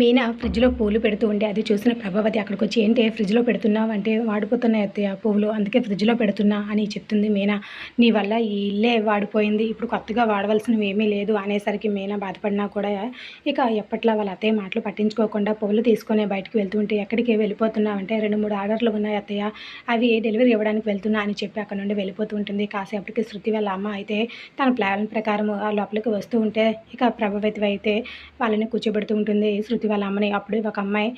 మీనా ఫ్రిడ్జ్లో పూలు పెడుతూ ఉంటే అది చూసిన ప్రభావతి అక్కడికి వచ్చి ఏంటి ఫ్రిడ్జ్లో పెడుతున్నావు? అంటే వాడిపోతున్నాయి అత్తయ్య పువ్వులు అందుకే ఫ్రిడ్జ్లో పెడుతున్నా అని చెప్తుంది మీనా. నీ వల్ల ఈ ఇల్లే వాడిపోయింది ఇప్పుడు కొత్తగా వాడవలసినవి ఏమీ లేదు అనేసరికి మీనా బాధపడినా కూడా ఇక ఎప్పట్లా వాళ్ళ అత్తయ్య మాటలు పట్టించుకోకుండా పువ్వులు తీసుకొని బయటకు వెళ్తుంటే ఎక్కడికి వెళ్ళిపోతున్నావు? అంటే రెండు మూడు ఆర్డర్లు ఉన్నాయి అత్తయ్య అవి డెలివరీ ఇవ్వడానికి వెళ్తున్నా అని చెప్పి అక్కడ నుండి వెళ్ళిపోతూ ఉంటుంది. కాసేపటికి శృతి వాళ్ళ అమ్మ అయితే తన ప్లాన్ ప్రకారం ఆ లోపలికి వస్తూ ఉంటే ఇక ప్రభావితం అయితే వాళ్ళని కూర్చోబెడుతూ ఉంటుంది. శృతి వాళ్ళ అమ్మని అప్పుడు ఒక అమ్మాయి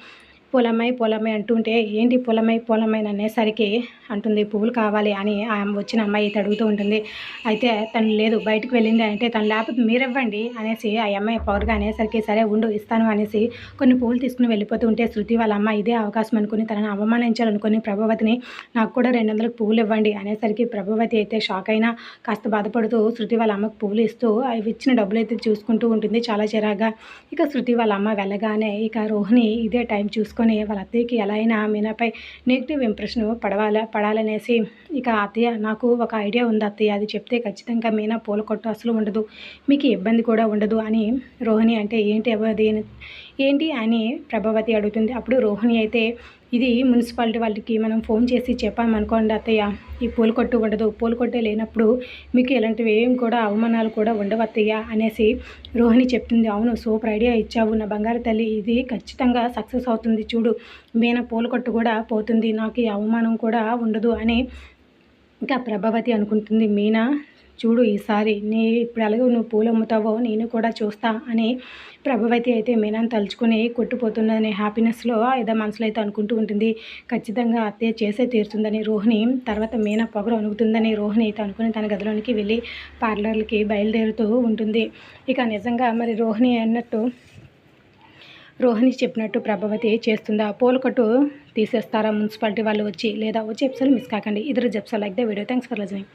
పొలమై పొలమై అంటుంటే ఏంటి పొలమై పూలమ్మాయి అనేసరికి అంటుంది పువ్వులు కావాలి అని వచ్చిన అమ్మాయి అయితే అడుగుతూ ఉంటుంది. అయితే తను లేదు బయటకు వెళ్ళింది అంటే తను లేకపోతే మీరివ్వండి అనేసి ఆ అమ్మాయి పవర్గా అనేసరికి సరే ఉండు ఇస్తాను అనేసి కొన్ని పువ్వులు తీసుకుని వెళ్ళిపోతూ ఉంటే శృతి వాళ్ళ అమ్మ ఇదే అవకాశం అనుకుని తనని అవమానించాలనుకుని ప్రభావతిని నాకు కూడా రెండు వందలకు పువ్వులు ఇవ్వండి అనేసరికి ప్రభావతి అయితే షాక్ అయినా కాస్త బాధపడుతూ శృతి వాళ్ళ అమ్మకు పువ్వులు ఇస్తూ అవి ఇచ్చిన డబ్బులు అయితే చూసుకుంటూ ఉంటుంది చాలా చిరాగా ఇక శృతి వాళ్ళ అమ్మ వెళ్ళగానే ఇక రోహిణి ఇదే టైం చూసుకొని వాళ్ళ అత్తయ్యకి ఎలా అయినా మీనాపై నెగిటివ్ ఇంప్రెషన్ పడవాల పడాలనేసి ఇక అత్తయ్య నాకు ఒక ఐడియా ఉంది అత్తయ్య అది చెప్తే ఖచ్చితంగా మీనా పూల కొట్టు అసలు ఉండదు మీకు ఇబ్బంది కూడా ఉండదు అని రోహిణి అంటే ఏంటి అది ఏంటి అని ప్రభావతి అడుగుతుంది. అప్పుడు రోహిణి అయితే ఇది మున్సిపాలిటీ వాళ్ళకి మనం ఫోన్ చేసి చెప్పామనుకోండి అత్తయ్య ఈ పూల కొట్టు ఉండదు. పూల కొట్టే లేనప్పుడు మీకు ఇలాంటివి ఏం కూడా అవమానాలు కూడా ఉండవు అత్తయ్య అనేసి రోహిణి చెప్తుంది అవును సూపర్ ఐడియా ఇచ్చావు నా బంగారు తల్లి. ఇది ఖచ్చితంగా సక్సెస్ అవుతుంది. చూడు మీన పూల కొట్టు కూడా పోతుంది. నాకు ఈ అవమానం కూడా ఉండదు అని ఇంకా ప్రభావతి అనుకుంటుంది. మీనా చూడు ఈసారి నీ ఇప్పుడు ఎలాగో నువ్వు పూలు అమ్ముతావో నేను కూడా చూస్తా అని ప్రభావతి అయితే మీనాన్ని తలుచుకొని కొట్టుపోతుందనే హ్యాపీనెస్లో ఏదో మనసులో అయితే అనుకుంటూ ఉంటుంది. ఖచ్చితంగా అత్తయ్య చేసే తీరుతుందని రోహిణి తర్వాత మీనా పొగరు అనుగుతుందని రోహిణి అయితే అనుకుని తన గదిలోనికి వెళ్ళి పార్లర్లకి బయలుదేరుతూ ఉంటుంది. ఇక నిజంగా మరి రోహిణి అన్నట్టు రోహిణి చెప్పినట్టు ప్రభావతి చేస్తుందా? పోలకట్టు తీసేస్తారా మున్సిపాలిటీ వాళ్ళు వచ్చి లేదా వచ్చే ఎపిసోడ్ మిస్ కాకండి. ఇద్దరు జెప్సో like the video. Thanks for listening